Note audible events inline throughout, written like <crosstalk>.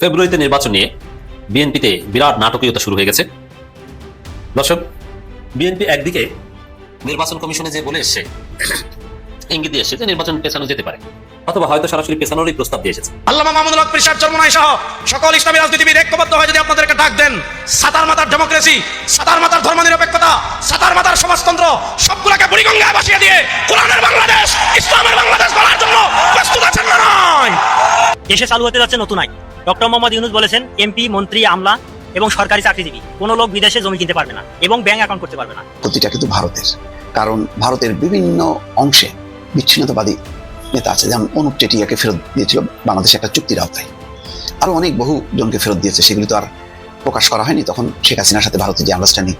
ফেব্রুয়ারিতে নির্বাচন নিয়ে বিএনপিতে বিরাট নাটকীয়তা শুরু হয়ে গেছে। দর্শক, বিএনপি একদিকে নির্বাচন কমিশনে যে বলে এসছে, ইঙ্গিত দিয়ে এসছে যে নির্বাচন পেছানো যেতে পারে। অথবা হয়তো সরাসরি পেছানোরই প্রস্তাব দিয়ে এসেছে। আল্লামা মাহমুদুল হক পিসার চরমনাই সহ সকল ইসলামী রাজনীতিবিদ ঐক্যবদ্ধ হয়ে যদি আপনাদেরকে ডাক দেন সাতার মাতার ডেমোক্রেসি সাতার মাতার ধর্মনিরপেক্ষতা সাতার মাতার সমাজতন্ত্র সবগুলোকে বুড়িগঙ্গায় ভাসিয়ে দিয়ে কোরআনের বাংলাদেশ ইসলামের বাংলাদেশ গড়ার জন্য প্রস্তুত আছেন না নয়। দেশে চালু হতে যাচ্ছে নতুন আইন। ডক্টর মোহাম্মদ ইউনুস বলেছেন এমপি মন্ত্রী আমলা এবং সরকারি চাকরিজীবী কোনো লোক বিদেশে জমি কিনতে পারবে না এবং ব্যাংক অ্যাকাউন্ট করতে পারবে না। প্রতিটা কিন্তু ভারতের কারণ ভারতের বিভিন্ন অংশে বিচ্ছিন্নতাবাদী নেতা আছে, যেমন অনুপ চেটিয়াকে ফেরত দিয়েছিল বাংলাদেশ একটা চুক্তির আওতায়। আরও অনেক বহু জনকে ফেরত দিয়েছে, সেগুলি তো আর প্রকাশ করা হয়নি। তখন শেখ হাসিনার সাথে ভারতের যে আন্ডারস্ট্যান্ডিং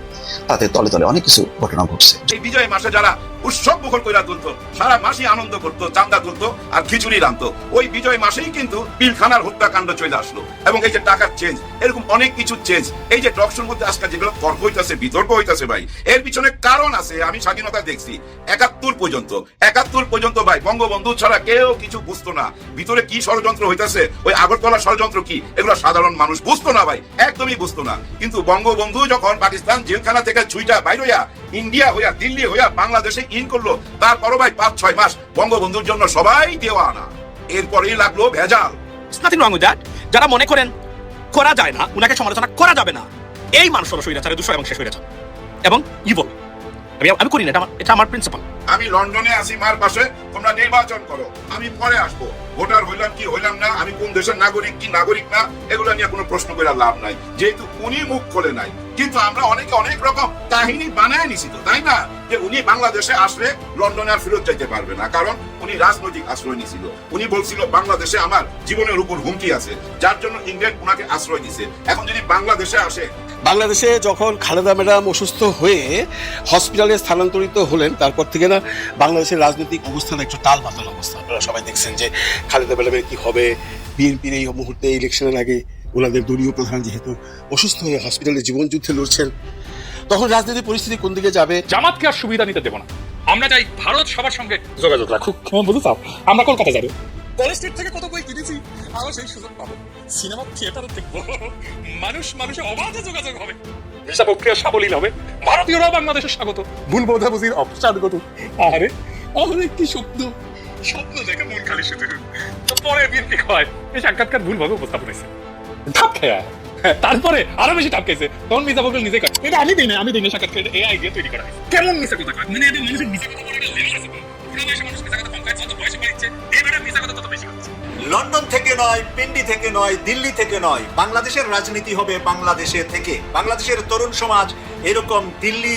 তাতে তলে তলে অনেক কিছু ঘটনা ঘটছে। এই বিজয় মাসে যারা উৎসব মুখর কইরা তুলতো সারা মাসই আনন্দ করতো চান্দা তুলতো আর খিচুড়ি রানতো ওই বিজয় মাসেই কিন্তু পিলখানার হত্যাকাণ্ড চলে আসলো এবং এই যে টাকার চেঞ্জ এরকম অনেক কিছু চেঞ্জ এই যে টকশোর মধ্যে আজকাল যেগুলো তর্ক হইতাছে, বিতর্ক হইতাছে ভাই, এর পিছনে কারণ আছে, আমি স্বাধীনতা দেখছি। একাত্তর পর্যন্ত একাত্তর পর্যন্ত ভাই, বঙ্গবন্ধু ছাড়া কেউ কিছু বুঝতো না। ভিতরে কি ষড়যন্ত্র হইতাছে, ওই আগরতলা ষড়যন্ত্র কি, এগুলো সাধারণ মানুষ বুঝতো না ভাই, একদমই বুঝতো না। কিন্তু বঙ্গবন্ধু যখন পাকিস্তান জেলখানা থেকে ছুইটা বাইর ইন্ডিয়া হইয়া দিল্লি হইয়া বাংলাদেশে ইন করল তারপরও ভাই পাঁচ ছয় মাস বঙ্গবন্ধুর জন্য সবাই দেওয়া আনা এরপরেই লাগল ভেজাল। নাথিং রং যারা মনে করেন করা যায় না উনাকে সমালোচনা করা যাবে না। এই মানুষ হলো স্বৈরাচারের দুশো এবং শেষ স্বৈরাচার এবং ইভল আমি আমি করি না এটা আমার এটা আমার প্রিন্সিপাল আমি লন্ডনে আছি মার পাশে তোমরা নির্বাচন করো। আমি পরে আসব। ভোটার হইলাম কি হইলাম না আমি কোন দেশের নাগরিক কি নাগরিক না এগুলো নিয়ে কোনো প্রশ্ন করে লাভ নাই। যেহেতু উনি মুখ খোলে নাই কিন্তু আমরা অনেকে অনেক রকম কাহিনী বানায় নিছি তো, তাই না? যে উনি বাংলাদেশে আসলে লন্ডনে আর ফেরত যাইতে পারবে না, কারণ উনি রাজনৈতিক আশ্রয় নিছিল। উনি বলছিল, বাংলাদেশে আমার জীবনের উপর হুমকি আছে, যার জন্য ইংল্যান্ড উনাকে আশ্রয় দিছে। এখন যদি বাংলাদেশে আসে, বাংলাদেশে যখন খালেদা ম্যাডাম অসুস্থ হয়ে হসপিটালে স্থানান্তরিত হলেন, তারপর থেকে না বাংলাদেশের রাজনৈতিক অবস্থান একটু টাল বাতাল অবস্থা। আপনারা সবাই দেখছেন যে খালেদা ম্যাডামের কি হবে, বিএনপির এই মুহূর্তে ইলেকশনের আগে ওনাদের দলীয় প্রধান যেহেতু অসুস্থ হয়ে হসপিটালে জীবন যুদ্ধে লড়ছেন তখন রাজনৈতিক পরিস্থিতি কোন দিকে যাবে? জামাতকে আর সুবিধা নিতে দেবো না। আমরা চাই ভারত সবার সঙ্গে যোগাযোগ রাখুক। কেমন বুঝতে চাও? আমরা কলকাতা যাব। কলেজ স্ট্রিট থেকে কত বই কিনেছি আরও সেই সুযোগ পাবো। সিনেমা থিয়েটারে দেখব। মানুষ মানুষের অবাধে যোগাযোগ হবে। ভিসা প্রক্রিয়া সাবলীল হবে। ভারতীয়রাও বাংলাদেশের স্বাগত। ভুল বোঝাবুঝির অপসাদগত আরে আরে কি স্বপ্ন স্বপ্ন দেখে মন খালি শুধু। পরে বিএনপি হয়। এই সাক্ষাৎকার ভুলভাবে উপস্থাপন হয়েছে। ধাপ খেয়া তারপরে আরও বেশি টাপ খেয়েছে তখন মিসা বকল নিজে এটা আমি দিই না আমি দিই না সাক্ষাৎকার এআই দিয়ে তৈরি করা কেমন মিসা কথা মানে এদের মানুষের মিসা কথা বলে লন্ডন থেকে নয় পিন্ডি থেকে নয় দিল্লি থেকে নয় বাংলাদেশের রাজনীতি হবে বাংলাদেশে থেকে। বাংলাদেশের তরুণ সমাজ এরকম দিল্লি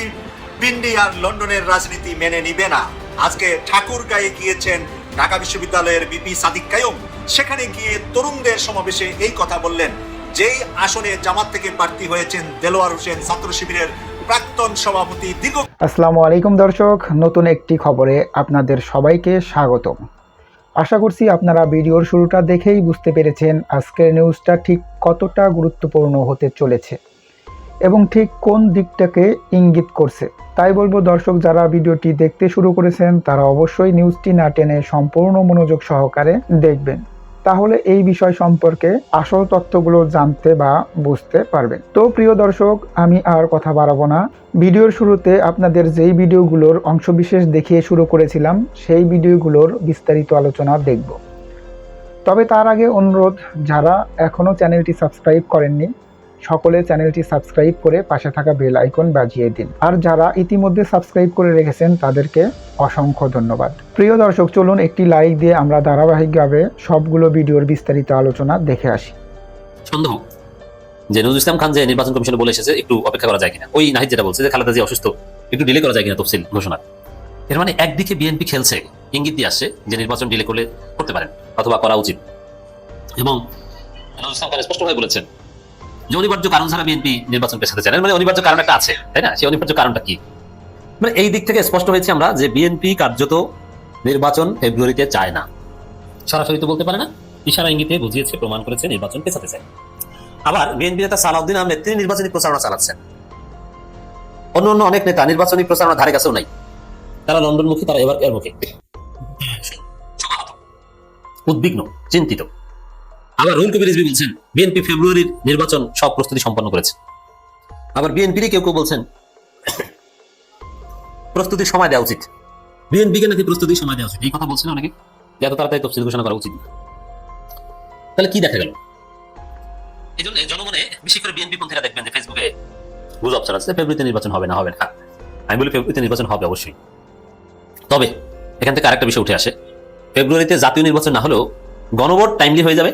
পিন্ডি আর লন্ডনের রাজনীতি মেনে নিবে না। আজকে ঠাকুর গায়ে গিয়েছেন ঢাকা বিশ্ববিদ্যালয়ের বিপি সাদিক কায়ুম। সেখানে গিয়ে তরুণদের সমাবেশে এই কথা বললেন। যেই আসনে জামাত থেকে প্রার্থী হয়েছেন দেলোয়ার হোসেন, ছাত্র শিবিরের প্রাক্তন সভাপতি দীর্ঘ আসসালামু আলাইকুম দর্শক, নতুন একটি খবরে আপনাদের সবাইকে স্বাগতম। আশা করছি আপনারা ভিডিওর শুরুটা দেখেই বুঝতে পেরেছেন আজকের নিউজটা ঠিক কতটা গুরুত্বপূর্ণ হতে চলেছে এবং ঠিক কোন দিকটাকে ইঙ্গিত করছে। তাই বলব দর্শক, যারা ভিডিওটি দেখতে শুরু করেছেন, তারা অবশ্যই নিউজটি না টেনে সম্পূর্ণ মনোযোগ সহকারে দেখবেন। তাহলে এই বিষয় সম্পর্কে আসল তথ্যগুলো জানতে বা বুঝতে পারবেন। তো প্রিয় দর্শক, আমি আর কথা বাড়াবো না। ভিডিওর শুরুতে আপনাদের যেই ভিডিওগুলোর অংশবিশেষ দেখিয়ে শুরু করেছিলাম, সেই ভিডিওগুলোর বিস্তারিত আলোচনা দেখব। তবে তার আগে অনুরোধ, যারা এখনও চ্যানেলটি সাবস্ক্রাইব করেননি সকলে চ্যানেলটি সাবস্ক্রাইব করে পাশে থাকা বেল আইকন বাজিয়ে দিন। আর যারা ইতিমধ্যে সাবস্ক্রাইব করে রেখেছেন, তাদেরকে অসংখ্য ধন্যবাদ। প্রিয় দর্শক, চলুন একটি লাইক দিয়ে আমরা ধারাবাহিকভাবে সবগুলো ভিডিওর বিস্তারিত আলোচনা দেখে আসি। সন্দেহ। যে নজরুল ইসলাম খান যে নির্বাচন কমিশনে বলে এসেছে, একটু অপেক্ষা করা যায় কিনা? ওই নাহিদ যেটা বলছে যে খালেদা জিয়া অসুস্থ, একটু ডিলে করা যায় কিনা তফসিল ঘোষণা এর মানে একদিকে বিএনপি খেলছে, ইঙ্গিত দিয়ে আসছে যে নির্বাচন ডিলে করলে করতে পারেন, অথবা করা উচিত। এবং নজরুল ইসলাম খান স্পষ্টভাবে বলেছেন যে অনিবার্য কারণ ছাড়া বিএনপি নির্বাচন পেছাতে চায় মানে অনিবার্য কারণ একটা আছে, তাই না? সেই অনিবার্য কারণটা কি? মানে এই দিক থেকে স্পষ্ট হয়েছে আমরা যে বিএনপি কার্যত নির্বাচন ফেব্রুয়ারিতে চায় না। সরাসরি তো বলতে পারে না। ইশারা ইঙ্গিতে বুঝিয়েছে, প্রমাণ করেছে নির্বাচন পেছাতে চায় আবার বিএনপি নেতা সালাউদ্দিন আহমেদ, তিনি নির্বাচনী প্রচারণা চালাচ্ছেন। অন্য অন্য অনেক নেতা নির্বাচনী প্রচারণা ধারে কাছেও নাই। তারা লন্ডনমুখী, তারা এবার এর মুখে। উদ্বিগ্ন, চিন্তিত। আবার রুল কবির রিজভী বলছেন বিএনপি ফেব্রুয়ারির নির্বাচন সব প্রস্তুতি সম্পন্ন করেছে। আবার বিএনপিরই কেউ কেউ বলছেন প্রস্তুতির সময় দেওয়া উচিত। বিএনপিকে নাকি প্রস্তুতির সময় দেওয়া উচিত? এই কথা বলছেন অনেকে? যে এত তাড়াতাড়ি তফসিল ঘোষণা করা উচিত তাহলে কি দেখা গেল? এই জন্য জনগণে বিশেষ করে বিএনপি পন্থীরা দেখবেন যে ফেসবুকে গুজব ছড়াচ্ছে ফেব্রুয়ারিতে নির্বাচন হবে না হবে না। আমি বলি ফেব্রুয়ারিতে নির্বাচন হবে অবশ্যই। তবে এখান থেকে আরেকটা বিষয় উঠে আসে। ফেব্রুয়ারিতে জাতীয় নির্বাচন না হলেও গণভোট টাইমলি হয়ে যাবে।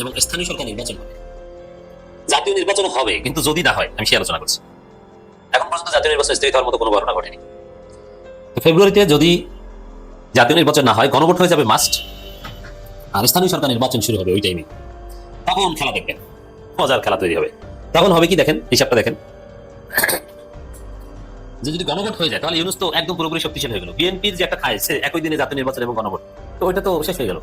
এবং স্থানীয় সরকার নির্বাচন হবে। জাতীয় নির্বাচন হবে, কিন্তু যদি না হয়, আমি সে আলোচনা করছি। এখন পর্যন্ত জাতীয় নির্বাচন স্থগিত হওয়ার মতো কোনো ঘটনা। ঘটেনি ফেব্রুয়ারিতে যদি জাতীয় নির্বাচন না হয়, গণভোট হয়ে যাবে মাস্ট আর স্থানীয় সরকার নির্বাচন শুরু হবে ওই টাইমে তখন খেলা দেখবেন, মজার খেলা তৈরি হবে। তখন হবে কি দেখেন, হিসাবটা দেখেন। যে যদি গণভোট হয়ে যায়, তাহলে ইউনুস তো একদম পুরোপুরি শক্তিশালী হয়ে গেল। বিএনপির যে একটা খায়, সে একই দিনে জাতীয় নির্বাচন এবং গণভোট। তো ওইটা তো শেষ হয়ে গেল।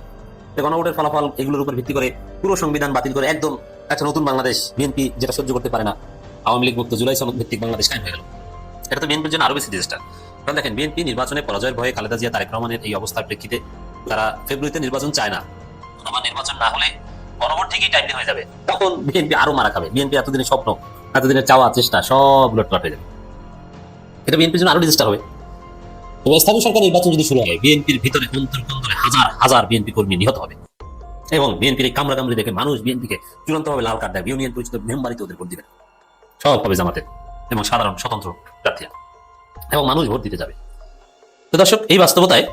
গণভোটের ফলাফল এগুলোর উপর ভিত্তি করে পুরো সংবিধান বাতিল করে একদম একটা নতুন বাংলাদেশ বিএনপি যেটা সহ্য করতে পারে না। আওয়ামী লীগ মুক্ত জুলাই সনদ ভিত্তিক বাংলাদেশ কায়েম হয়ে গেল। এটা তো বিএনপির জন্য আরও বেশি ডিজাস্টার কারণ দেখেন, বিএনপি নির্বাচনে পরাজয়ের ভয়ে খালেদা জিয়া, তারেক রহমানের এই অবস্থার প্রেক্ষিতে তারা ফেব্রুয়ারিতে নির্বাচন চায় না। আবার নির্বাচন না হলে গণভোট ঠিকই টাইমলি হয়ে যাবে। তখন বিএনপি আরও মারা খাবে। বিএনপি এতদিনের স্বপ্ন, এতদিনের চাওয়া, চেষ্টা, সব লটলট হয়ে যাবে। এটা বিএনপির জন্য আরও ডিজাস্টার হবে। স্থানীয় সরকার নির্বাচন যদি শুরু হয়, বিএনপির ভিতরে হাজার হাজার বিএনপি কর্মী নিহত হবে। এবং বিএনপির এই কামড়া কামড়ি দেখে মানুষ বিএনপিকে লাল কার্ড ইউনিয়ন মেম্বারিতে ওদের ভোট দিবেন সব হবে জামাতে এবং সাধারণ স্বতন্ত্র প্রার্থী এবং মানুষ ভোট দিতে যাবে। তো দর্শক, এই বাস্তবতায়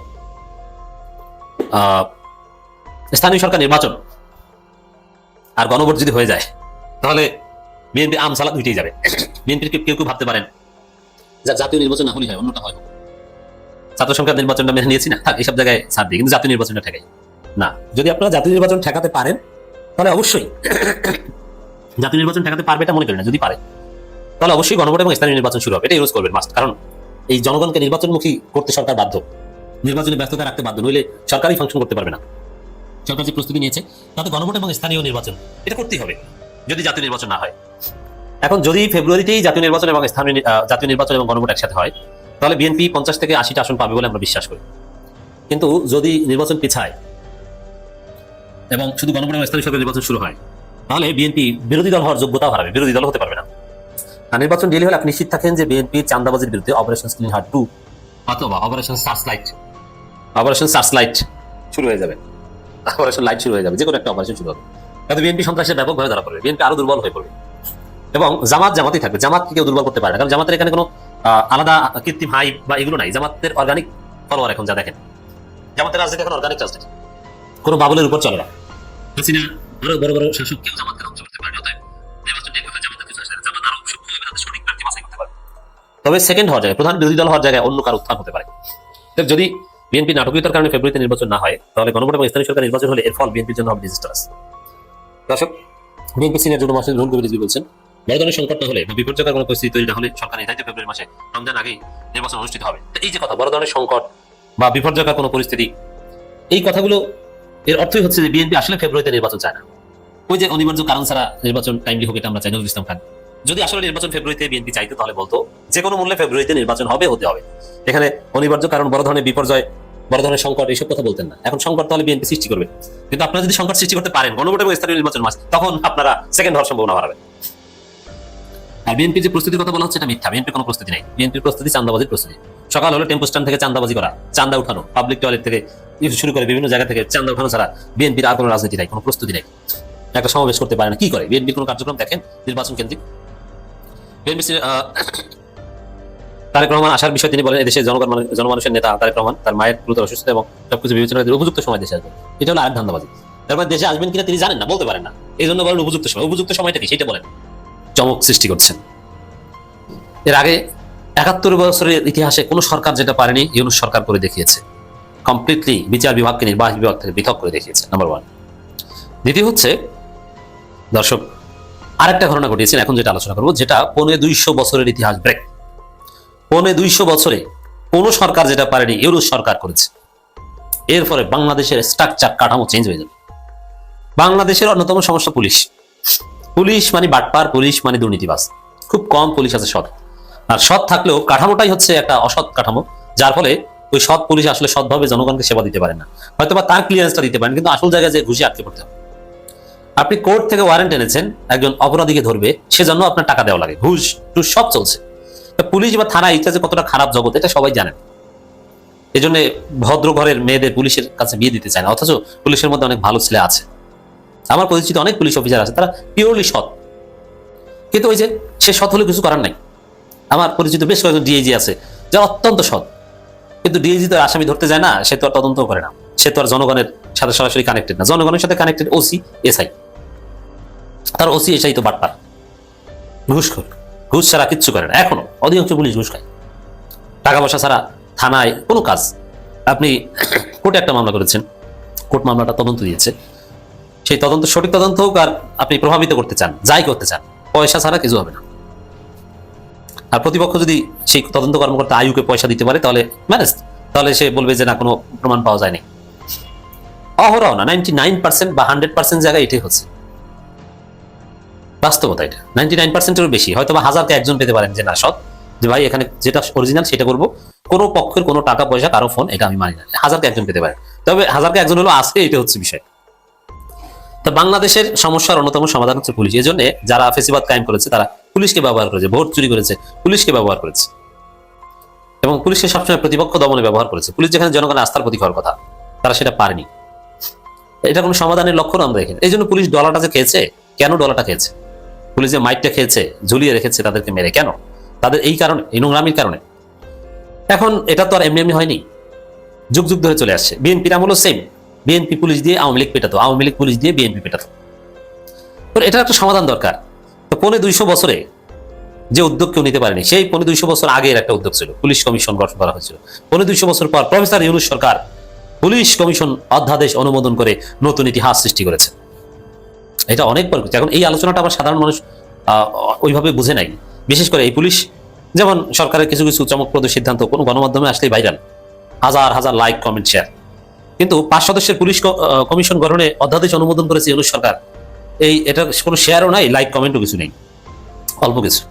স্থানীয় সরকার নির্বাচন আর গণভোট যদি হয়ে যায়, তাহলে বিএনপি আম সালাদ উঠেই যাবে। বিএনপির কেউ কেউ ভাবতে পারেন, যা জাতীয় নির্বাচন না হয়, অন্যটা হয়। ছাত্র সংখ্যা নির্বাচনটা মেনে নিয়েছি না, <laughs> এইসব জায়গায় ছাড় দিই, কিন্তু জাতীয় নির্বাচনটা ঠেকাই। না, যদি আপনারা জাতীয় নির্বাচন ঠেকাতে পারেন, তাহলে অবশ্যই <coughs> জাতীয় নির্বাচন ঠেকাতে পারবে এটা মনে করি না, যদি পারে, তাহলে অবশ্যই গণভোট এবং স্থানীয় নির্বাচন শুরু হবে এটা ইউজ করবেন মাস্ট কারণ এই জনগণকে নির্বাচনমুখী করতে সরকার বাধ্য, নির্বাচনে ব্যস্ততা রাখতে বাধ্য, নইলে সরকারই ফাংশন করতে পারবে না। সরকার যে প্রস্তুতি নিয়েছে, তাতে গণভোট এবং স্থানীয় নির্বাচন, এটা করতেই হবে, যদি জাতীয় নির্বাচন না হয়। এখন যদি ফেব্রুয়ারিতেই জাতীয় নির্বাচন এবং স্থানীয় জাতীয় নির্বাচন এবং গণভোট একসাথে হয় তাহলে বিএনপি পঞ্চাশ থেকে আশিটা আসন পাবে বলে আমরা বিশ্বাস করি। কিন্তু যদি নির্বাচন পিছায় এবং শুধু গণভোট স্থানীয় সরকার নির্বাচন শুরু হয়, তাহলে বিএনপি বিরোধী দল হওয়ার যোগ্যতাও হারাবে, বিরোধী দল হতে পারবে না। আর নির্বাচন ডিলে হলে আপনি নিশ্চিত থাকেন যে বিএনপি চান্দাবাজির বিরুদ্ধে অপারেশন স্ক্রিন হার্ট টু অথবা operation search light operation search light শুরু হয়ে যাবে। অপারেশন লাইট শুরু হয়ে যাবে যে কোনো একটা অপারেশন শুরু হবে। তাতে বিএনপি সন্ত্রাসের ব্যাপকভাবে ধরা পড়বে, বিএনপি আরও দুর্বল হয়ে পড়বে। এবং জামাত জামাতই থাকবে, জামাতকে কেউ দুর্বল করতে পারে না, কারণ জামাতের এখানে কোনো আলাদা কৃত্রিম হাই বা এগুলো নাই। জামাতের অর্গানিক ফলোয়ার এখন যা দেখেন। জামাতের রাজনীতি এখন অর্গানিক রাজনীতি কোনো বাবুলের উপর চলে না। হাসিনা আরও বড় বড় শাসক কেউ করতে পারে, অতএব নির্বাচন তবে সেকেন্ড হওয়ার প্রধান বিরোধী দল হওয়ার জায়গায় অন্য কার উত্থান হতে পারে। যদি বিএনপি নাটকীয়তার কারণে ফেব্রুয়ারিতে নির্বাচন না হয়, তাহলে গণভোট এবং স্থানীয় সরকার নির্বাচন হলে এর ফল বিএনপির জন্য হবে ডিজাস্টারাস দর্শক, বিএনপি সিনিয়র যুগ্ম মহাসচিব রুহুল কবির বলছেন বড় ধরনের সংকট না হলে বিপর্যয়কর কোনো পরিস্থিতি তৈরি না হলে সরকার নির্ধারিত ফেব্রুয়ারি মাসে রমজান আগেই নির্বাচন অনুষ্ঠিত হবে। এই যে কথা, বড় ধরনের সংকট বা বিপর্যয়কর কোনো পরিস্থিতি, এই কথাগুলো এর অর্থই হচ্ছে যে বিএনপি আসলে ফেব্রুয়ারিতে নির্বাচন চায় না। ওই যে অনিবার্য কারণ ছাড়া নির্বাচন টাইমলি হোক এটা আমরা চাই, নজরুল ইসলাম খান। যদি আসলে নির্বাচন ফেব্রুয়ারিতে বিএনপি চাইতো তাহলে বলতো, যে কোনো মূল্যে ফেব্রুয়ারিতে নির্বাচন হবে, হতে হবে। এখানে অনিবার্য কারণ, বড় ধরনের বিপর্যয়, বড় ধরনের সংকট, এইসব কথা বলতেন না। এখন সংকট তাহলে বিএনপি সৃষ্টি করবে। কিন্তু আপনারা যদি সংকট সৃষ্টি করতে পারেন, গণভোট এবং স্থানীয় নির্বাচন মাস, তখন আপনারা সেকেন্ড হওয়ার সম্ভাবনা হারাবেন আর বিএনপি যে প্রস্তুতির কথা বলা হচ্ছে এটা মিথ্যা। বিএনপি কোনো প্রস্তুতি নেই। বিএনপির প্রস্তুতি চান্দাবাজির প্রস্তুতি। সকাল হলো টেম্পো স্ট্যান্ড থেকে চান্দাবাজি করা চান্দা উঠানো পাবলিক টয়লেট থেকে শুরু করে বিভিন্ন জায়গা থেকে চান্দা উঠানো ছাড়া বিএনপির আর কোনো রাজনীতি নাই, কোনো প্রস্তুতি নেই। একটা সমাবেশ করতে পারে না, কি করে? বিএনপির কোনো কার্যক্রম দেখেন? নির্বাচন কেন্দ্রিক। বিএনপি তারেক রহমান আসার বিষয়ে তিনি বলেন এদেশের জনগণ মানে- জনমানুষের নেতা তারেক রহমান, তার মায়ের গুরুতর অসুস্থ এবং সবকিছু বিবেচনা করে উপযুক্ত সময় দেশে আসবেন এটা হলো আরেক ধান্দাবাজি। তারপর দেশে আসবেন কিনা তিনি জানেন না, বলতে পারেন না। এই জন্য বলেন উপযুক্ত সময়। উপযুক্ত সময়টা কি? সেটা বলেন। চমক সৃষ্টি করছেন। এর আগে একাত্তর বছরের ইতিহাসে কোনো সরকার যেটা পারেনি, ইউনুস সরকার করে দেখিয়েছে। কমপ্লিটলি বিচার বিভাগকে, নির্বাহী বিভাগ থেকে পৃথক করে দেখিয়েছে নাম্বার ওয়ান দ্বিতীয় হচ্ছে, দর্শক, আরেকটা ঘটনা ঘটিয়েছেন, এখন যেটা আলোচনা করব, যেটা পৌনে দুইশো বছরের ইতিহাস ব্রেক পৌনে দুইশো বছরে কোন সরকার যেটা পারেনি ইউরোপ সরকার করেছে। এর ফলে বাংলাদেশের স্ট্রাকচার কাঠামো চেঞ্জ হয়ে যাবে। বাংলাদেশের অন্যতম সমস্যা পুলিশ। পুলিশ মানে বাটপার, পুলিশ মানে দুর্নীতিবাজ। খুব কম পুলিশ আছে সৎ। আর সৎ থাকলেও কাঠামোটাই হচ্ছে একটা অসৎ কাঠামো, যার ফলে ওই সৎ পুলিশ আসলে সৎভাবে জনগণকে সেবা দিতে পারে না। হয়তো বা তার ক্লিয়ারেন্সটা দিতে পারেন, কিন্তু আসল জায়গায় যে ঘুষি আটকে পড়তে হবে। আপনি কোর্ট থেকে ওয়ারেন্ট এনেছেন, একজন অপরাধীকে ধরবে, সেজন্য আপনার টাকা দেওয়া লাগে। ঘুষ টুস সব চলছে। পুলিশ বা থানা এটা যে কতটা খারাপ জগৎ, এটা সবাই জানেন এই জন্য ভদ্র ঘরের মেয়েদের পুলিশের কাছে বিয়ে দিতে চায় না, অথচ পুলিশের মধ্যে অনেক ভালো ছেলে আছে। আমার পরিচিত অনেক পুলিশ অফিসার আছে, তারা পিওরলি সৎ। কিন্তু ওই যে সে সৎ হলে কিছু করার নাই। আমার পরিচিত বেশ কয়েকজন ডিএজি আছে যা অত্যন্ত সৎ। কিন্তু ডিএজি তো আসামি ধরতে যায় না, সে তো আর তদন্ত করে না। সে তো আর জনগণের সাথে সরাসরি কানেক্টেড না। জনগণের সাথে কানেক্টেড ওসি এসআই তার ওসি এসআই তো বাটপার। ঘুষখোর ঘুষ ছাড়া কিচ্ছু করে না। এখনও অধিকাংশ পুলিশ ঘুষ খায়। টাকা পয়সা ছাড়া থানায় কোনো কাজ। আপনি <coughs> কোর্টে একটা মামলা করেছেন। কোর্ট মামলাটা তদন্ত দিয়েছে। সেই তদন্ত, সঠিক তদন্ত হোক আর আপনি প্রভাবিত করতে চান, যাই করতে চান, পয়সা ছাড়া কিছু হবে না। আর প্রতিপক্ষ যদি সেই তদন্ত কর্মকর্তা আয়ুকে পয়সা দিতে পারে, তাহলে ম্যানেজ তাহলে সে বলবে যে না, কোনো প্রমাণ পাওয়া যায়নি। অহরহ না নাইনটি নাইন পার্সেন্ট বা হান্ড্রেড পার্সেন্ট জায়গায় এটাই হচ্ছে। বাস্তবতা এটা নাইনটি নাইন পার্সেন্টেরও বেশি, হয়তো বা হাজারকে একজন পেতে পারেন, যে না, সৎ, যে ভাই, এখানে যেটা অরিজিনাল সেটা করব। কোনো পক্ষের কোনো টাকা পয়সা, কারও ফোন এটা আমি মানি না, হাজারকে একজন পেতে পারেন তবে হাজারকে একজন হলো আসে এটা হচ্ছে বিষয়। তো বাংলাদেশের সমস্যার অন্যতম সমাধান হচ্ছে পুলিশ। এই জন্য যারা ফেসিবাদ কায়েম করেছে, তারা পুলিশকে ব্যবহার করেছে, ভোট চুরি করেছে, পুলিশকে ব্যবহার করেছে। এবং পুলিশকে সবসময় প্রতিপক্ষ দমনে ব্যবহার করেছে। পুলিশ যেখানে জনগণের আস্থার প্রতীক হওয়ার কথা, তারা সেটা পারেনি। এটা কোনো সমাধানের লক্ষণ আমরা দেখি এই জন্য পুলিশ ডলাটা যে খেয়েছে, কেন ডলাটা খেয়েছে? পুলিশ যে মাইকটা খেয়েছে, ঝুলিয়ে রেখেছে তাদেরকে মেরে কেন? তাদের এই কারণে, এই নোংরামির কারণে। এখন এটা তো আর এমনি এমনি হয়নি। যুগ যুগ ধরে চলে আসছে। বিএনপির আমলও সেম বিএনপি পুলিশ দিয়ে আওয়ামী লীগ পেটাতো, আওয়ামী লীগ পুলিশ দিয়ে বিএনপি পেটাতো। তো এটার একটা সমাধান দরকার। তো পৌনে দুইশো বছরে যে উদ্যোগ কেউ নিতে পারেনি, সেই পৌনে দুইশো বছর আগের একটা উদ্যোগ ছিল, পুলিশ কমিশন গঠন করা হয়েছিল। পৌনে দুইশো বছর পর প্রফেসর ইউনুস সরকার পুলিশ কমিশন অধ্যাদেশ অনুমোদন করে নতুন ইতিহাস সৃষ্টি করেছে। এটা অনেক পর এখন এই আলোচনাটা আবার সাধারণ মানুষ ওইভাবে বুঝে নাই। বিশেষ করে এই পুলিশ, যেমন সরকারের কিছু কিছু চমকপ্রদ সিদ্ধান্ত, কোনো গণমাধ্যমে আসলেই ভাইরাল হাজার হাজার লাইক কমেন্ট শেয়ার কিন্তু পাঁচ সদস্যের পুলিশ কমিশন গঠনে অধ্যাদেশ অনুমোদন করেছে ইউনুস সরকার। এই এটা কোনো শেয়ারও নাই লাইক কমেন্টও কিছু নেই। অল্প কিছু।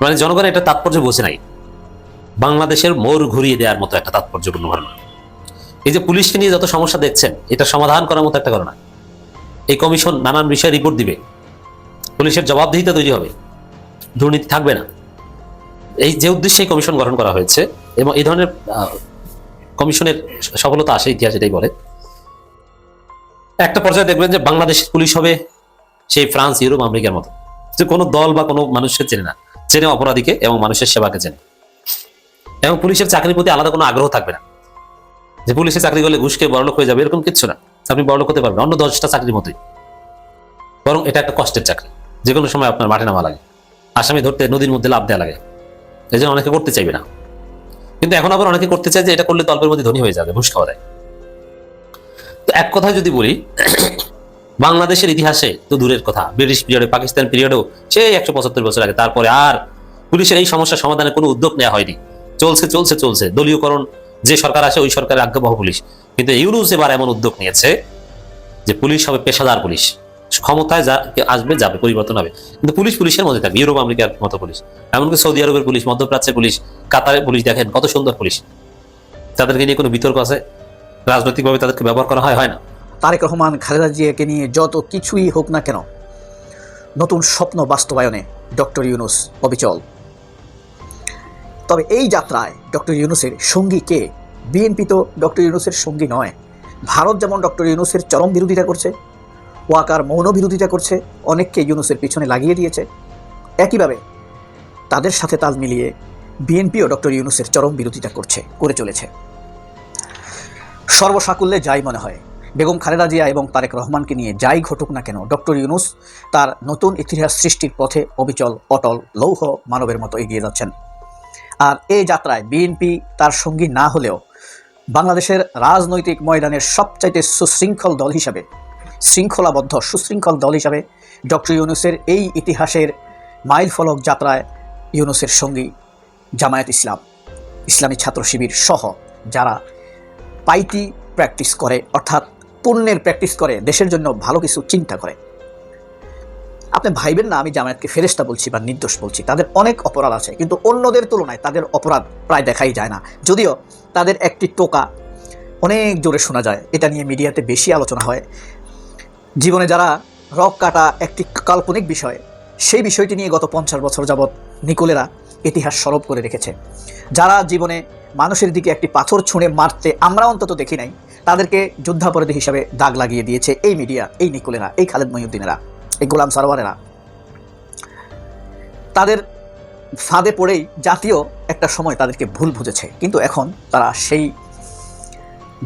মানে জনগণ এটা তাৎপর্য বোঝে নাই। বাংলাদেশের মোর ঘুরিয়ে দেওয়ার মতো একটা তাৎপর্যপূর্ণ ঘটনা। এই যে পুলিশকে নিয়ে যত সমস্যা দেখছেন, এটা সমাধান করার মতো একটা ঘটনা। এই কমিশন নানান বিষয়ে রিপোর্ট দিবে। পুলিশের জবাবদিহিতা তৈরি হবে। দুর্নীতি থাকবে না। এই যে উদ্দেশ্যে কমিশন গঠন করা হয়েছে এবং এই ধরনের কমিশনের সফলতা আসে ইতিহাস এটাই বলে। একটা পর্যায়ে দেখবেন যে বাংলাদেশের পুলিশ হবে সেই ফ্রান্স, ইউরোপ, আমেরিকার মতো। যে কোনো দল বা কোনো মানুষকে চেনে না। চেনে অপরাধীকে এবং মানুষের সেবাকে চেনে। এবং পুলিশের চাকরির প্রতি আলাদা কোনো আগ্রহ থাকবে না। যে পুলিশে চাকরি করলে ঘুষকে বড়লোক হয়ে যাবে, এরকম কিচ্ছু না। আপনি বড়লোক হতে পারবেন, অন্য দশটা চাকরির মতোই। বরং এটা একটা কষ্টের চাকরি। যে কোনো সময় আপনার মাঠে নামা লাগে। আসামি ধরতে নদীর মধ্যে লাভ দেওয়া লাগে। এই অনেকে করতে চাইবে না। কিন্তু এখন আবার অনেকে করতে চায় যে এটা করলে তো অল্পের মধ্যে ধনী হয়ে যাবে, ঘুষ খাওয়া দেয় তো এক কথায় যদি বলি, বাংলাদেশের ইতিহাসে তো দূরের কথা, ব্রিটিশ পিরিয়ডে পাকিস্তান পিরিয়ডেও সেই একশো পঁচাত্তর বছর আগে, তারপরে আর পুলিশের এই সমস্যা সমাধানে কোনো উদ্যোগ নেওয়া হয়নি। চলছে চলছে চলছে, দলীয়করণ, যে সরকার আসে ওই সরকারের আজ্ঞাবহ পুলিশ। কিন্তু ইউনুস এবার এমন উদ্যোগ নিয়েছে যে পুলিশ হবে পেশাদার পুলিশ। ক্ষমতায় যা আসবে, যাবে, পরিবর্তন হবে। কিন্তু পুলিশ পুলিশের মধ্যে থাকবে, ইউরোপ আমেরিকার মতো পুলিশ। এমনকি সৌদি আরবের পুলিশ, মধ্যপ্রাচ্যের পুলিশ, কাতারের পুলিশ দেখেন, কত সুন্দর পুলিশ। তাদেরকে নিয়ে কোনো বিতর্ক আছে? রাজনৈতিকভাবে তাদেরকে ব্যবহার করা হয় হয় না। তারেক রহমান, খালেদা জিয়াকে নিয়ে যত কিছুই হোক না কেন, নতুন স্বপ্ন বাস্তবায়নে ডক্টর ইউনুস অবিচল। তবে এই যাত্রায় ডক্টর ইউনুসের সঙ্গী কে? বিএনপি তো ডক্টর ইউনুসের সঙ্গী নয়। ভারত যেমন ডক্টর ইউনুসের চরম বিরোধিতা করছে ওয়াকার মৌন বিরোধিতা করছে, অনেককে ইউনুসের পিছনে লাগিয়ে দিয়েছে। একইভাবে তাদের সাথে তাল মিলিয়ে বিএনপিও ডক্টর ইউনুসের চরম বিরোধিতা করছে, করে চলেছে। সর্বসাকুল্যে যাই মনে হয়, বেগম খালেদা জিয়া এবং তারেক রহমানকে নিয়ে যাই ঘটুক না কেন, ডক্টর ইউনুস তার নতুন ইতিহাস সৃষ্টির পথে অবিচল, অটল, লৌহ মানবের মতো এগিয়ে যাচ্ছেন। আর এই যাত্রায় বিএনপি তার সঙ্গী না হলেও বাংলাদেশের রাজনৈতিক ময়দানের সবচাইতে সুশৃঙ্খল দল হিসাবে শৃঙ্খলাবদ্ধ, সুশৃঙ্খল দল হিসাবে ডক্টর ইউনুসের এই ইতিহাসের মাইল ফলক যাত্রায় ইউনুসের সঙ্গী জামায়াত ইসলাম। ইসলামী ছাত্র শিবির সহ যারা পাইটি প্র্যাকটিস করে, অর্থাৎ পুণ্যের প্র্যাকটিস করে, দেশের জন্য ভালো কিছু চিন্তা করে। আপনি ভাইবেন না, আমি জামায়াতকে ফেরেস্তা বলছি বা নির্দোষ বলছি, তাদের অনেক অপরাধ আছে, কিন্তু অন্যদের তুলনায় তাদের অপরাধ প্রায় দেখাই যায় না। যদিও তাদের একটি টোকা অনেক জোরে শোনা যায়, এটা নিয়ে মিডিয়াতে বেশি আলোচনা হয়। জীবনে যারা রক কাটা একটি কাল্পনিক বিষয়, সেই বিষয়টি নিয়ে গত পঞ্চাশ বছর যাবৎ নিকোলেরা ইতিহাস সরব করে রেখেছে। যারা জীবনে মানুষের দিকে একটি পাথর ছুঁড়ে মারতে আমরা অন্তত দেখি নাই, তাদেরকে যুদ্ধাপরাধী হিসাবে দাগ লাগিয়ে দিয়েছে এই মিডিয়া, এই নিকোলেরা, এই খালেদ মহিউদ্দিনেরা, এই গোলাম সারোয়ারেরা তাদের ফাঁদে পড়েই জাতীয় একটা সময় তাদেরকে ভুল বুঝেছে, কিন্তু এখন তারা সেই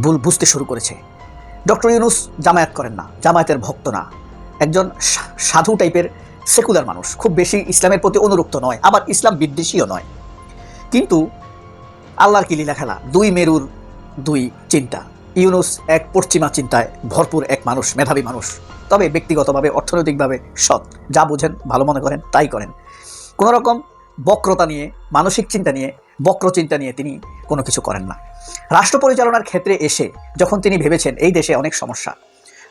ভুল বুঝতে শুরু করেছে। ডক্টর ইউনুস জামায়াত করেন না, জামায়াতের ভক্ত না। একজন সাধু টাইপের সেকুলার মানুষ, খুব বেশি ইসলামের প্রতি অনুরক্ত নয়, আবার ইসলাম বিদ্বেষীও নয়। কিন্তু আল্লাহর কি লীলা দুই মেরুর দুই চিন্তা। ইউনুস এক পশ্চিমা চিন্তায় ভরপুর এক মানুষ, মেধাবী মানুষ। তবে ব্যক্তিগতভাবে, অর্থনৈতিকভাবে সৎ। যা বোঝেন, ভালো মনে করেন, তাই করেন। কোনো রকম বক্রতা নিয়ে, মানসিক চিন্তা নিয়ে বক্র চিন্তা নিয়ে তিনি কোনো কিছু করেন না। রাষ্ট্র পরিচালনার ক্ষেত্রে এসে যখন তিনি ভেবেছেন এই দেশে অনেক সমস্যা,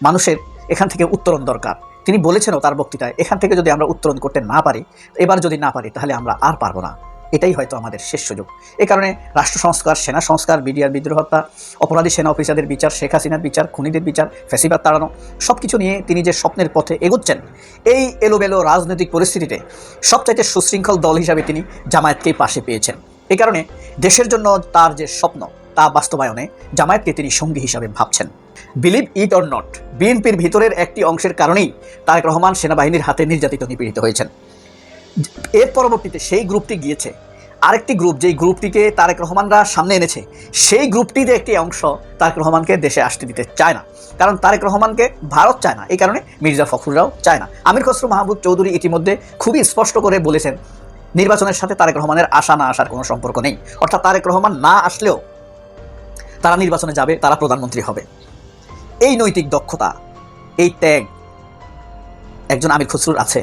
মানুষের এখান থেকে উত্তরণ দরকার, তিনি বলেছেনও তার বক্তৃতায়, এখান থেকে যদি আমরা উত্তরণ করতে না পারি, এবার যদি না পারি, তাহলে আমরা আর পারব না। এটাই হয়তো আমাদের শেষ সুযোগ। এই কারণে রাষ্ট্র সংস্কার, সেনা সংস্কার, বিডিআর বিদ্রোহ হত্যা, অপরাধী সেনা অফিসারদের বিচার, শেখ হাসিনার বিচার, খুনিদের বিচার, ফেসিবাদ তাড়ানো সব কিছু নিয়ে তিনি যে স্বপ্নের পথে এগোচ্ছেন, এই এলোমেলো রাজনৈতিক পরিস্থিতিতে সবচাইতে সুশৃঙ্খল দল হিসাবে তিনি জামায়াতকেই পাশে পেয়েছেন। এই কারণে দেশের জন্য তার যে স্বপ্ন তা বাস্তবায়নে জামায়াতকে তিনি সঙ্গী হিসাবে ভাবছেন। বিলিভ ইট অর নট, বিএনপির ভিতরের একটি অংশের কারণেই তারেক রহমান সেনাবাহিনীর হাতে নির্যাতিত নিপীড়িত হয়েছেন। এর পরবর্তীতে সেই গ্রুপটি গিয়েছে। আরেকটি গ্রুপ যেই গ্রুপটিকে তারেক রহমানরা সামনে এনেছে, সেই গ্রুপটির একটি অংশ তারেক রহমানকে দেশে আসতে দিতে চায় না। কারণ তারেক রহমানকে ভারত চায় না, এই কারণে মির্জা ফখরুলরাও চায় না। আমির খসরু মাহবুব চৌধুরী ইতিমধ্যে খুবই স্পষ্ট করে বলেছেন, নির্বাচনের সাথে তারেক রহমানের আসা না আসার কোনো সম্পর্ক নেই। অর্থাৎ তারেক রহমান না আসলেও তারা নির্বাচনে যাবে, তারা প্রধানমন্ত্রী হবে। এই নৈতিক দক্ষতা, এই ত্যাগ একজন আমির খসরুর আছে।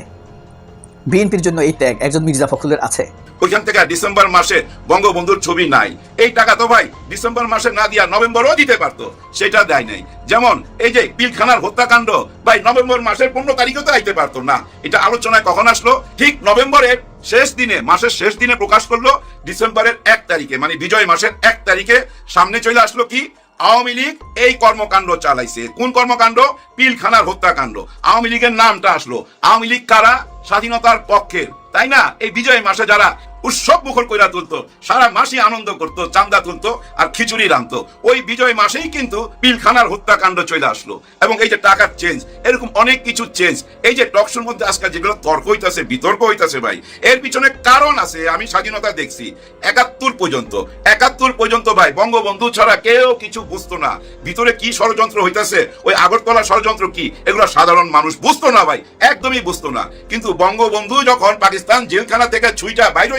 বিএনপির জন্য এই ত্যাগ একজন মির্জা ফখরুলের আছে। ওইখান থেকে ডিসেম্বর মাসে বঙ্গবন্ধুর ছবি নাই। এই টাকা তো ভাই ডিসেম্বর মাসে না দিয়া নভেম্বরও দিতে পারতো, সেটা দেয় নাই। যেমন এই যে পিলখানার হত্যাকাণ্ড, ভাই নভেম্বর মাসের পনেরো তারিখেও তো আইতে পারতো না। এটা আলোচনায় কখন আসলো? ঠিক নভেম্বরের শেষ দিনে, মাসের শেষ দিনে প্রকাশ করল ডিসেম্বরের এক তারিখে মানে বিজয় মাসের এক তারিখে। সামনে চলে আসলো কি? আওয়ামী লীগ এই কর্মকাণ্ড চালাইছে। কোন কর্মকাণ্ড? পিলখানার হত্যাকাণ্ড। আওয়ামী লীগের নামটা আসলো। আওয়ামী লীগ কারা? স্বাধীনতার পক্ষের। তাই না? এই বিজয় মাসে যারা উৎসব মুখর কইরা তুলতো, সারা মাসই আনন্দ করতো, চান্দা তুলতো আর খিচুড়ি রাঁধতো। ওই বিজয় মাসেই কিন্তু পিলখানার হত্যাকাণ্ড চলে আসলো এবং এই যে টাকার চেঞ্জ এরকম অনেক কিছু চেঞ্জ এই যে টকশোর মধ্যে আজকাল যেগুলো তর্ক হইতাছে, বিতর্ক হইতাছে ভাই, এর পিছনে কারণ আছে, আমি স্বাধীনতা দেখছি, একাত্তর পর্যন্ত একাত্তর পর্যন্ত ভাই, বঙ্গবন্ধু ছাড়া কেউ কিছু বুঝতো না, ভিতরে কি ষড়যন্ত্র হইতাছে, ওই আগরতলা ষড়যন্ত্র কি, এগুলো সাধারণ মানুষ বুঝতো না ভাই, একদমই বুঝতো না, কিন্তু বঙ্গবন্ধু যখন পাকিস্তান জেলখানা থেকে ছুইটা বাইর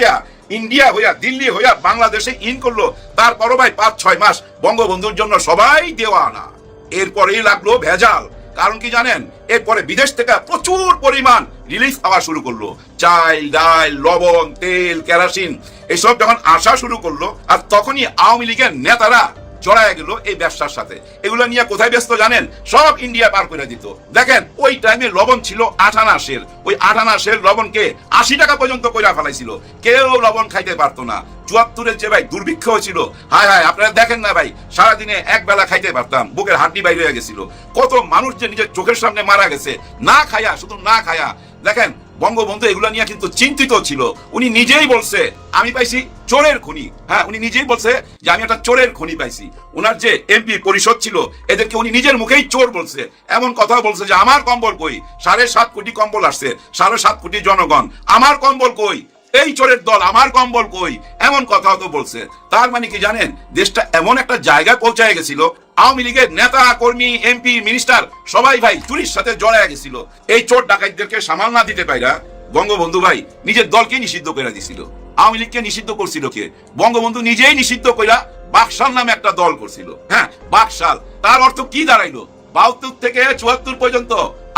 ইন্ডিয়া হইয়া, দিল্লি হইয়া, বাংলাদেশে ইন করল, তারপরও ভাই পাঁচ, ছয় মাস বঙ্গবন্ধুর জন্য সবাই দেওয়া না এরপরেই লাগল ভেজাল। কারণ কি জানেন? এরপরে বিদেশ থেকে প্রচুর পরিমাণ রিলিফ পাওয়া শুরু করল। চাল, ডাল, লবণ, তেল, কেরাসিন, এসব যখন আসা শুরু করল, আর তখনই আওয়ামী লীগের নেতারা জড়ায় গেল এই ব্যবসার সাথে। এগুলো নিয়ে কোথায় ব্যস্ত জানেন? সব ইন্ডিয়া পার করে দিত। দেখেন, ওই টাইমে লবণ ছিল আঠানা সের ওই আঠানা সের লবণকে আশি টাকা পর্যন্ত কইরা ফেলাইছিল। কেউ লবণ খাইতে পারতো না। চুয়াত্তরের যে ভাই দুর্ভিক্ষ হয়েছিল। হায় হায়, আপনারা দেখেন না ভাই, সারাদিনে এক বেলা খাইতে পারতাম। বুকের হাড্ডি বাইরে হয়ে গেছিল। কত মানুষ যে নিজের চোখের সামনে মারা গেছে। না খায়া, শুধু না খায়া। দেখেন বঙ্গবন্ধু এগুলো নিয়ে কিন্তু চিন্তিত ছিল। উনি নিজেই বলছে, আমি পাইছি চোরের খনি। হ্যাঁ উনি নিজেই বলছে যে, আমি একটা চোরের খনি পাইছি। ওনার যে এমপি পরিষদ ছিল, এদেরকে উনি নিজের মুখেই চোর বলছে। এমন কথা বলছে যে, আমার কম্বল কই? সাড়ে সাত কোটি কম্বল আসছে। সাড়ে সাত কোটি জনগণ, আমার কম্বল কই? এই চোরের দল আমার কম্বল কই? এমন কথাও তো বলছে। তার মানে কি জানেন? দেশটা এমন একটা জায়গায় পৌঁছায় গেছিল। আওয়ামী লীগের নেতা, কর্মী, এমপি, মিনিস্টার সবাই ভাই চুরির সাথে জড়ায় গেছিল। এই চোর ডাকাতদেরকে সামাল না দিতে পাইরা বঙ্গবন্ধু ভাই নিজের দলকে নিষিদ্ধ করে দিছিল। আওয়ামী লীগকে নিষিদ্ধ করছিল কে? বঙ্গবন্ধু নিজেই নিষিদ্ধ কইরা বাকশাল নামে একটা দল করছিল। হ্যাঁ বাকশাল। তার অর্থ কি দাঁড়াইলো? বাহাত্তর থেকে চুয়াত্তর পর্যন্ত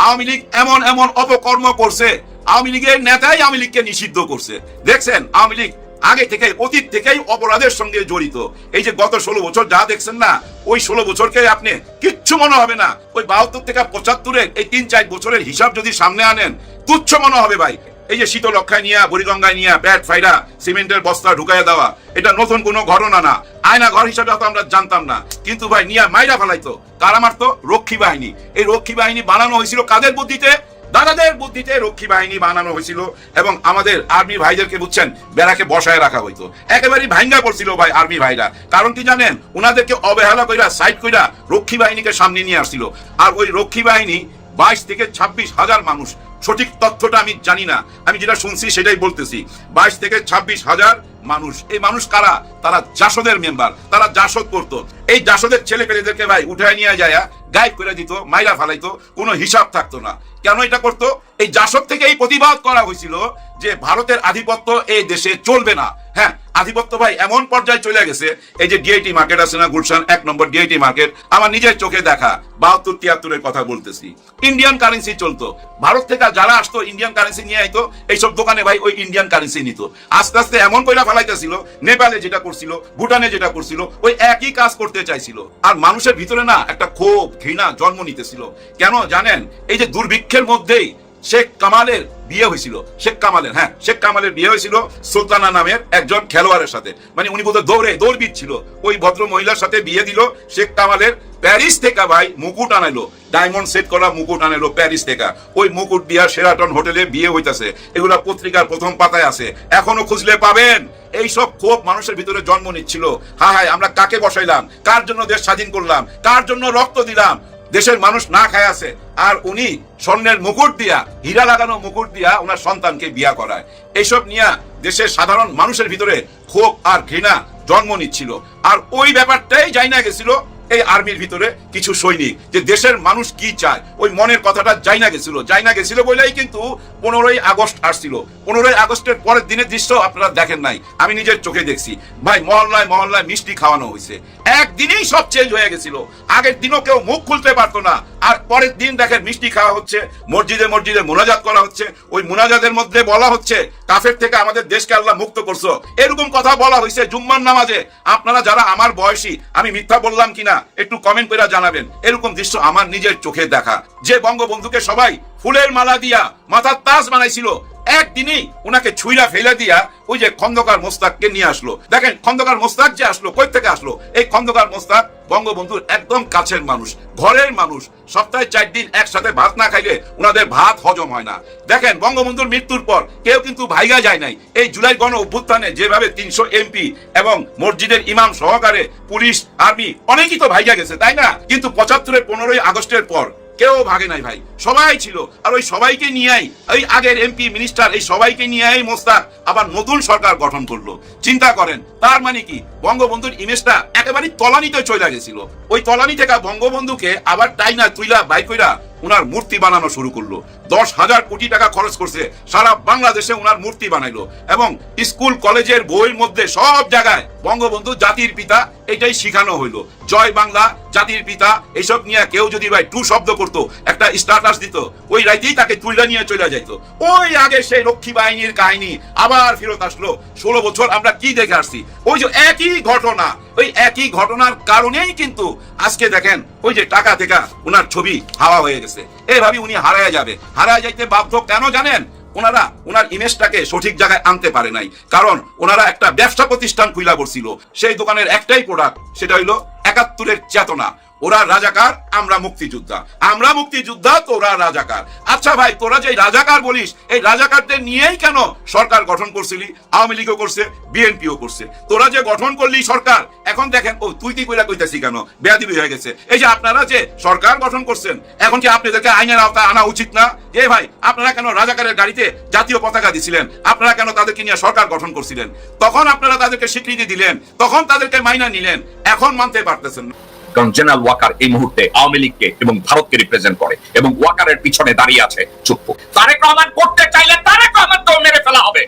আওয়ামী লীগ এমন এমন অপকর্ম করছে আওয়ামী লীগের নেতাই আওয়ামী লীগকে নিষিদ্ধ করছে। দেখছেন, আওয়ামী লীগ আগে থেকে অতীত থেকেই অপরাধের সঙ্গে জড়িত। এই যে গত ষোলো বছর যা দেখছেন না, ওই ষোলো বছরকে আপনি কিচ্ছু মনে হবে না। ওই বাহাত্তর থেকে পঁচাত্তরের এই তিন চার বছরের হিসাব যদি সামনে আনেন, তুচ্ছ মনে হবে ভাই। এই যে শীতলক্ষায় নিয়ে, বুড়িগঙ্গায় নিয়ে, ব্যাট ফাইরা, সিমেন্টের বস্তা ঢুকাইয়া দেওয়া, এটা নতুন কোনো ঘটনা না আয়না ঘর হিসাবে তো আমরা জানতাম না। কিন্তু ভাই, নিয়া মাইরা ফেলাইতো। কারা মারতো রক্ষী বাহিনী। এই রক্ষী বাহিনী বানানো হয়েছিল কাদের বুদ্ধিতে? দাদাদের বুদ্ধিতে রক্ষী বাহিনী বানানো হয়েছিল এবং আমাদের আর্মি ভাইদেরকে বুঝছেন, বেড়াকে বসায় রাখা হইতো। একেবারেই ভাঙ্গা পড়ছিল ভাই আর্মি ভাইরা। কারণ কি জানেন ওনাদেরকে অবহেলা কইরা, সাইড কইরা রক্ষী বাহিনীকে সামনে নিয়ে আসছিল। আর ওই রক্ষী বাহিনী বাইশ থেকে ছাব্বিশ হাজার মানুষ। সঠিক তথ্যটা আমি জানি না। আমি যেটা শুনছি সেটাই বলতেছি। বাইশ থেকে ছাব্বিশ হাজার মানুষ। এই মানুষ কারা? তারা জাসদের মেম্বার। তারা জাসদ করতো এই জাসদের ছেলে পেলেদেরকে ভাই উঠায় নিয়ে যায় গাইড করে দিত, মাইরা ফালাইতো, কোনো হিসাব থাকতো না। কেন এটা করতো? এই জাসদ থেকে এই প্রতিবাদ করা হয়েছিল যে ভারতের আধিপত্য এই দেশে চলবে না। হ্যাঁ আধিপত্য ভাই এমন পর্যায়ে চলে গেছে, এই যে ডিআইটি মার্কেট আছে না, গুলশান, এক নম্বর ডিআইটি মার্কেট আমার নিজের চোখে দেখা, বাহাত্তর, তিয়াত্তরের কথা বলতেছি। ইন্ডিয়ান কারেন্সি চলতো। ভারত থেকে যারা আসতো ইন্ডিয়ান কারেন্সি নিয়ে আইতো, এইসব দোকানে ভাই ওই ইন্ডিয়ান কারেন্সি নিত। আস্তে আস্তে এমন কইরা ফেলাইতেছিল, নেপালে যেটা করছিল, ভুটানে যেটা করছিল, ওই একই কাজ করতে চাইছিল। আর মানুষের ভিতরে না একটা ক্ষোভ, ঘৃণা, জন্ম নিতেছিল। কেন জানেন? এই যে দুর্ভিক্ষের মধ্যেই শেখ কামালের বিয়ে হয়েছিল। শেখ কামালের হ্যাঁ শেখ কামালের বিয়ে হয়েছিল সুলতানা নামের একজন খেলোয়াড়ের সাথে। মানে উনি বোধহয় দৌড়ে, দৌড়বিদ ছিল। ওই ভদ্র মহিলার সাথে বিয়ে দিল, শেখ কামালের প্যারিস থেকে ভাই মুকুট আনাইলো। ডায়মন্ড সেট করা মুকুট আনাইলো প্যারিস থেকে। ওই মুকুট দিয়া সেরাটন হোটেলে বিয়ে হইতাছে। এগুলা পত্রিকার প্রথম পাতায় আছে। এখনও খুঁজলে পাবেন। এইসব ক্ষোভ মানুষের ভিতরে জন্ম নিচ্ছিল। হ্যাঁ হ্যাঁ আমরা কাকে বসাইলাম? কার জন্য দেশ স্বাধীন করলাম? কার জন্য রক্ত দিলাম? দেশের মানুষ না খায় আছে। আর উনি স্বর্ণের মুকুট দিয়া, হীরা লাগানো মুকুট দিয়া ওনার সন্তানকে বিয়া করায়। এইসব নিয়ে দেশের সাধারণ মানুষের ভিতরে ক্ষোভ আর ঘৃণা জন্ম নিচ্ছিল। আর ওই ব্যাপারটাই যাই না গেছিল এই আর্মির ভিতরে কিছু সৈনিক যে দেশের মানুষ কি চায়, ওই মনের কথাটা যাই না গেছিল। যাই না গেছিল বলেই কিন্তু পনেরোই আগস্ট আসছিল। পনেরোই আগস্টের পরের দিনের দৃশ্য আপনারা দেখেন নাই। আমি নিজের চোখে দেখছি। ভাই, মহল্লায় মহল্লায় মিষ্টি খাওয়ানো হয়েছে। একদিনেই সব চেঞ্জ হয়ে গেছিল। আগের দিনও কেউ মুখ খুলতে পারতো না। আর পরের দিন দেখেন মিষ্টি খাওয়া হচ্ছে, মসজিদে মসজিদে মোনাজাত করা হচ্ছে। ওই মোনাজাতের মধ্যে বলা হচ্ছে, কাফের থেকে আমাদের দেশকে আল্লাহ মুক্ত করছ। এরকম কথা বলা হয়েছে জুম্মার নামাজে। আপনারা যারা আমার বয়সী, আমি মিথ্যা বললাম কিনা একটু কমেন্ট করে জানাবেন। এরকম দৃশ্য আমার নিজের চোখে দেখা। যে বঙ্গবন্ধুকে সবাই ফুলের মালা দিয়া মাথার তাস বানাইছিল একদিনই ওনাকে ছুইরা ফেলে দিয়া ওই যে খন্দকার মোস্তাককে নিয়ে আসলো। দেখেন, খন্দকার মোস্তাক যে আসলো কই থেকে আসলো? এই খন্দকার মোস্তাক বঙ্গবন্ধুর একদম কাছের মানুষ, ঘরের মানুষ। সপ্তাহে চার দিন একসাথে ভাত না খাইলে ওনাদের ভাত হজম হয় না। দেখেন, বঙ্গবন্ধুর মৃত্যুর পর কেউ কিন্তু ভাইগা যায় নাই। এই জুলাই গণ অভ্যুত্থানে যেভাবে তিনশো এমপি এবং মসজিদের ইমাম সহকারে পুলিশ, আর্মি অনেকই তো ভাইগা গেছে, তাই না? কিন্তু পঁচাত্তরের, পনেরোই আগস্টের পর কেউ ভাগে নাই ভাই। সবাই ছিল। আর ওই সবাইকে নিয়েই, ওই আগের এমপি মিনিস্টার এই সবাইকে নিয়েই মোস্তাক আবার নতুন সরকার গঠন করল। চিন্তা করেন, তার মানে কি? বঙ্গবন্ধুর ইমেজটা একেবারে তলানিতে চলে গেছিল। ওই তলানি থেকে বঙ্গবন্ধুকে আবার টাইনা তুইলা বাইকইরা উনার মূর্তি বানানো শুরু করল। দশ হাজার কোটি টাকা খরচ করছে। সারা বাংলাদেশে উনার মূর্তি বানাইলো এবং স্কুল, কলেজের বইয়ের মধ্যে সব জায়গায় বঙ্গবন্ধু জাতির পিতা এটাই শিখানো হইল। জয় বাংলা, জাতির পিতা, এসব নিয়ে কেউ যদি ভাই টু শব্দ করতো, একটা স্ট্যাটাস দিত, ওই রাইতেই তাকে তুইলা নিয়ে চলে যাইতো। ওই আগে সেই রক্ষী বাহিনীর কাহিনী আবার ফেরত আসলো। ষোলো বছর আমরা কি দেখে আসছি? ওই যে একই ঘটনা ওই একই ঘটনার কারণেই কিন্তু আজকে দেখেন ওই যে টাকা থেকে ওনার ছবি হাওয়া হয়ে গেছে। এইভাবে উনি হারায় যাবে। হারায় যাইতে বাধ্য কেন জানেন? ওনারা ওনার ইমেজটাকে সঠিক জায়গায় আনতে পারে নাই। কারণ ওনারা একটা ব্যবসা প্রতিষ্ঠান খুইলা করছিল সেই দোকানের একটাই প্রোডাক্ট সেটা হইল একাত্তরের চেতনা। ওরা রাজাকার, আমরা মুক্তিযোদ্ধা। আমরা মুক্তিযোদ্ধা, তোরা রাজাকার। আচ্ছা ভাই, তোরা যে রাজাকার বলিস, এই রাজাকারদের নিয়েই কেন সরকার গঠন করছিলি? আওয়ামী লীগও করছে, বিএনপিও করছে। তোরা যে গঠন করলি সরকার, এখন দেখেন, ও, তুই তুই কইরা কইতাছি কেন? বেয়াদিবি হয়ে গেছে। এই যে আপনারা যে সরকার গঠন করছেন, এখন কি আপনাদেরকে আইনের আওতায় আনা উচিত না? এ ভাই, আপনারা কেন রাজাকারের গাড়িতে জাতীয় পতাকা দিছিলেন? আপনারা কেন তাদেরকে নিয়ে সরকার গঠন করছিলেন? তখন আপনারা তাদেরকে স্বীকৃতি দিলেন, তখন তাদেরকে মাইনা নিলেন, এখন মানতে পারতেছেন না। কারণ জেনারেল ওয়াকার এই মুহূর্তে আওয়ামী লীগকে এবং ভারতকে রিপ্রেজেন্ট করে এবং ওয়াকারের পিছনে দাঁড়িয়ে আছে চুপ্পু। তারেক রহমান করতে চাইলে তারেক রহমানকেও মেরে ফেলা হবে।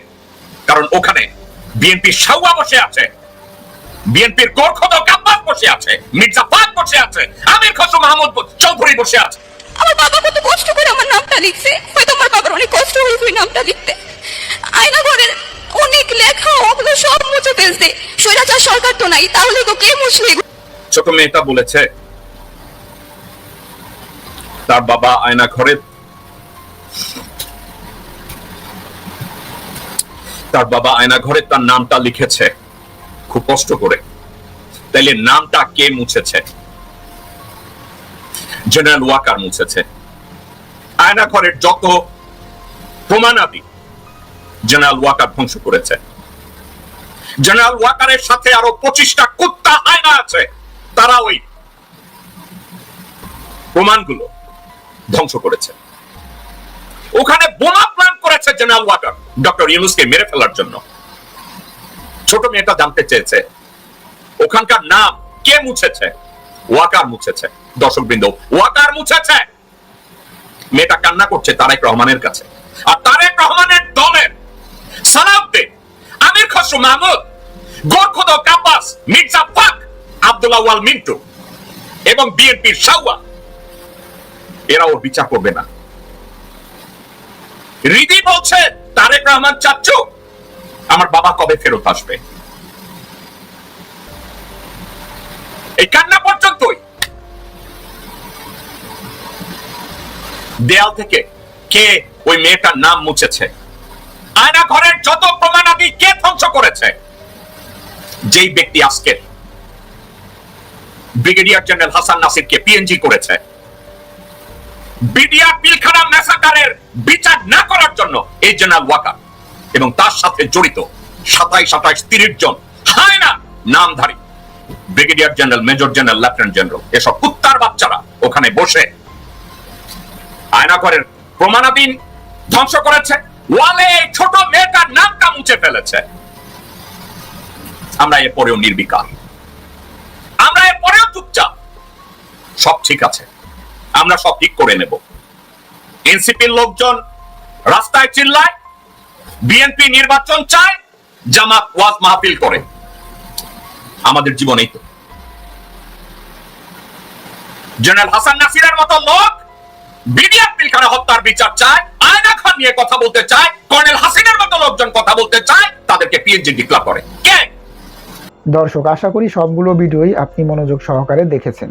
কারণ ওখানে বিএনপির সাউয়া বসে আছে বিএনপির গোর্খদ কাব্বাস বসে আছে, মির্জা ফাদ বসে আছে, আমির খসরু মাহমুদ চৌধুরী বসে আছে। আমার বাবা কত কষ্ট করে আমার নামটা লিখছে। হয়তো আমার বাবার অনেক কষ্ট হয়েছে ওই নামটা লিখতে। আয়না ঘরের অনেক লেখা, ওগুলো সব মুছে ফেলছে। স্বৈরাচার সরকার তো নাই, তাহলে তো কে মুছবে ছোট মেয়েটা বলেছে। তার বাবা আয়না ঘরে। তার বাবা আয়না ঘরে তার নামটা লিখেছে। খুব কষ্ট করে। তাইলে নামটা কে মুছেছে? জেনারেল ওয়াকার মুছেছে। আয়না ঘরের যত প্রমাণাদি জেনারেল ওয়াকার ধ্বংস করেছে। জেনারেল ওয়াকারের সাথে আরও পঁচিশটা কুত্তা আয়না আছে। তারা ওই প্রমাণগুলো ধ্বংস করেছে। ওখানে বোমা প্ল্যান করেছে জেনারেল ওয়াকার ডক্টর ইউনুসকে মেরে ফেলার জন্য। ছোট মেয়েটা জানতে চেয়েছে, ওখানকার নাম কে মুছেছে? ওয়াকার মুছেছে। দর্শক বৃন্দ ওয়াকার মুছেছে! মেয়েটা কান্না করছে তারেক রহমানের কাছে। আর তারেক রহমানের দলের সালাউদ্দিন, আমির খসরু মাহমুদ, গোরখুদ কাব্বাস, মির্জা ফাক আব্দুল্লাহ ওয়াল মিন্টু এবং বিএনপির সাউয়া এরা ওর বিচার করবে না। রিদি বলছে, তারেক রহমান চাচ্ছু আমার বাবা কবে ফেরত আসবে? এই কান্না পর্যন্তই। দেয়াল থেকে কে ওই মেয়েটার নাম মুছেছে? আয়না ঘরের যত প্রমাণাদি কে ধ্বংস করেছে? যেই ব্যক্তি আজকে ব্রিগেডিয়ার জেনারেল হাসান নাসিরকে পিএনজি করেছে। বিডিআর পিলখানা ম্যাসাকারের বিচার না করার জন্য এই জেনারেল ওয়াকার এবং তার সাথে জড়িত সাতাইশ সাতাইশ তিরিশ জন হায় না নামধারী brigadier general, major general, lieutenant general এসব কুত্তার বাচ্চারা ওখানে বসে আয়নাঘরের প্রমাণাধীন ধ্বংস করেছে, ওয়ালে এই ছোট মেয়েটার নামটা মুছে ফেলেছে। আমরা এরপরেও নির্বিকার। সব ঠিক আছে। আমরা সব ঠিক করে নেব। এনসিপির লোকজন রাস্তায় চিল্লায়, বিএনপি নির্বাচন চায়, জামাত ওয়াজ মাহফিল করে। আমাদের জীবনেই তো। জেনারেল হাসান নাসিরের মতো লোক বিডিআর পিলখানা হত্যার বিচার চায়, আয়না খান নিয়ে কথা বলতে চায়, কর্নেল হাসিনের মতো লোকজন কথা বলতে চায়, তাদেরকে পিএনজি ডিক্লার করে। কে? দর্শক, আশা করি সবগুলো ভিডিওই আপনি মনোযোগ সহকারে দেখেছেন।